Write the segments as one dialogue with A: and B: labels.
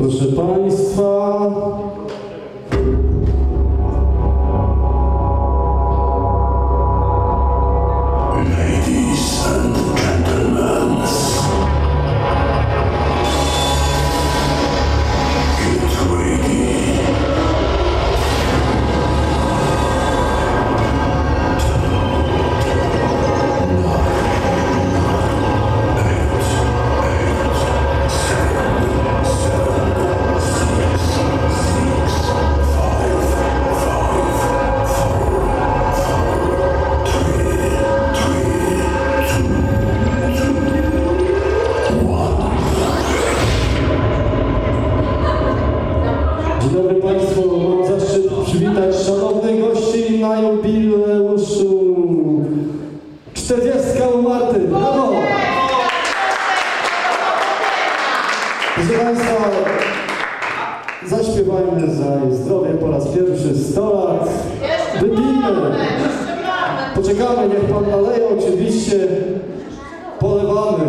A: Proszę Państwa. Jubileuszu. 40 u Marty. Brawo! Proszę Państwa, zaśpiewajmy za jej zdrowie po raz pierwszy 100 lat. Wypijmy. Poczekamy, niech Pan naleje oczywiście. Polewamy.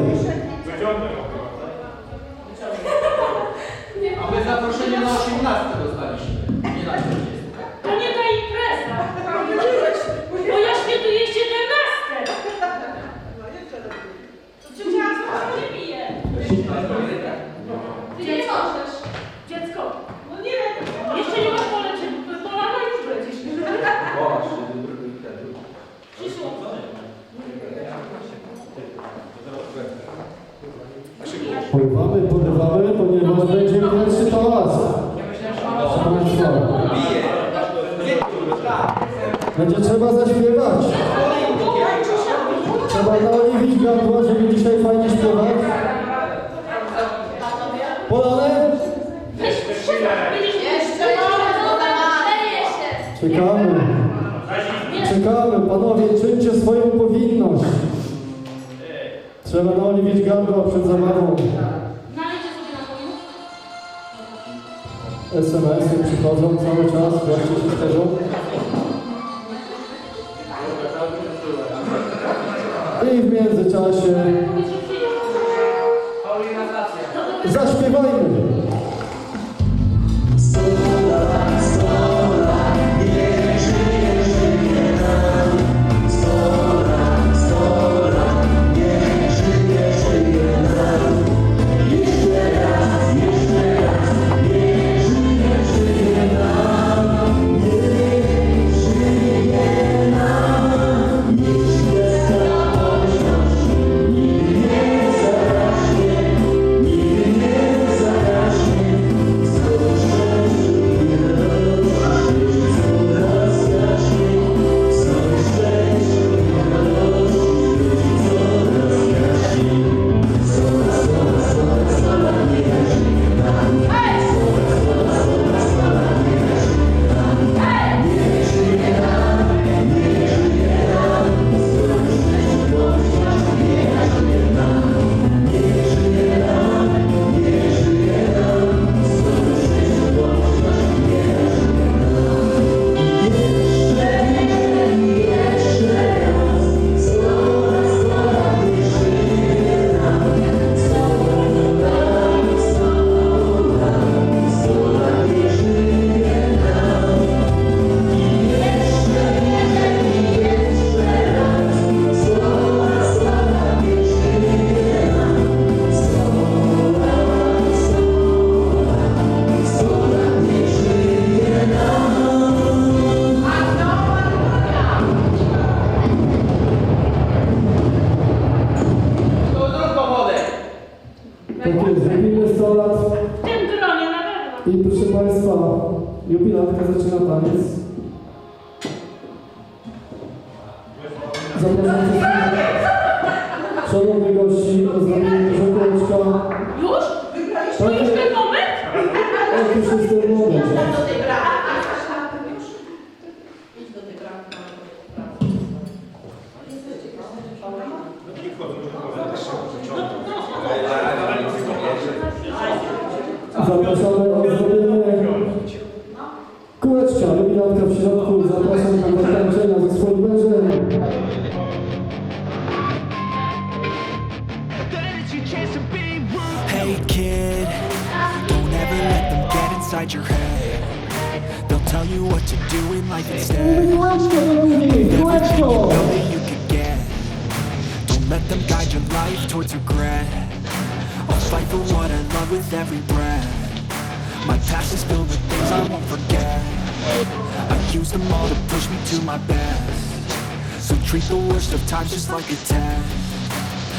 B: A my zaproszenie na 18 dostaliśmy,
A: Będzie trzeba zaśpiewać. Trzeba naoliwić gardło, żeby dzisiaj fajnie śpiewać. Polane? Czekamy. Czekamy, panowie, czyńcie swoją powinność. Trzeba naoliwić gardło przed zabawą. SMS-y przychodzą cały czas, goście się cieszą. I w międzyczasie zaśpiewajmy. I proszę Państwa, jubilatka zaczyna taniec. Zapraszam wszystkich szanownych gości o zrobienie żołączka.
C: Już? To już ten moment?
A: Otóż jest ten moment.
D: do tej
A: Zapraszamy. Kółeczka, w środku. Zapraszam na ze swoim.
E: Hey kid, don't ever
D: let them get
A: inside your head. They'll
D: tell you what to do in life instead. Kółeczko, Don't Let them guide your life towards regret. I'll fight for what I love with every breath. Is filled with things I won't forget. I use them all to push me to my best. So treat the worst of times just like a test.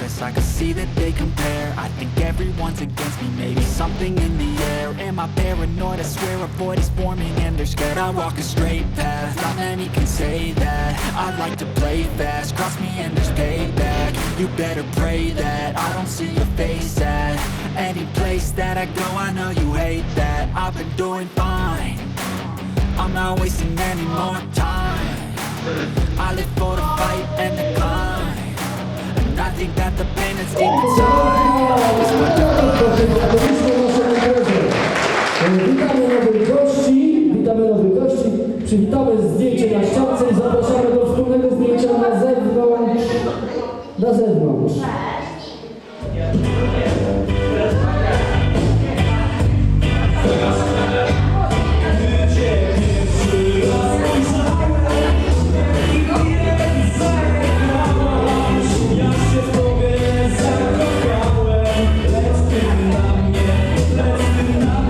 D: I can see that they compare. I think everyone's against me, maybe something in the air. Am I paranoid? I swear a void is forming and they're scared. I walk a straight path, not many can say that. I like to play fast, cross me and there's payback. You better pray that I don't see your face at Any place that I go, I know you hate that. I've been doing fine. I'm not wasting any more time. I live for the fight and the think that the
A: Witamy nowych gości, witamy nowych gości, przywitamy zdjęcie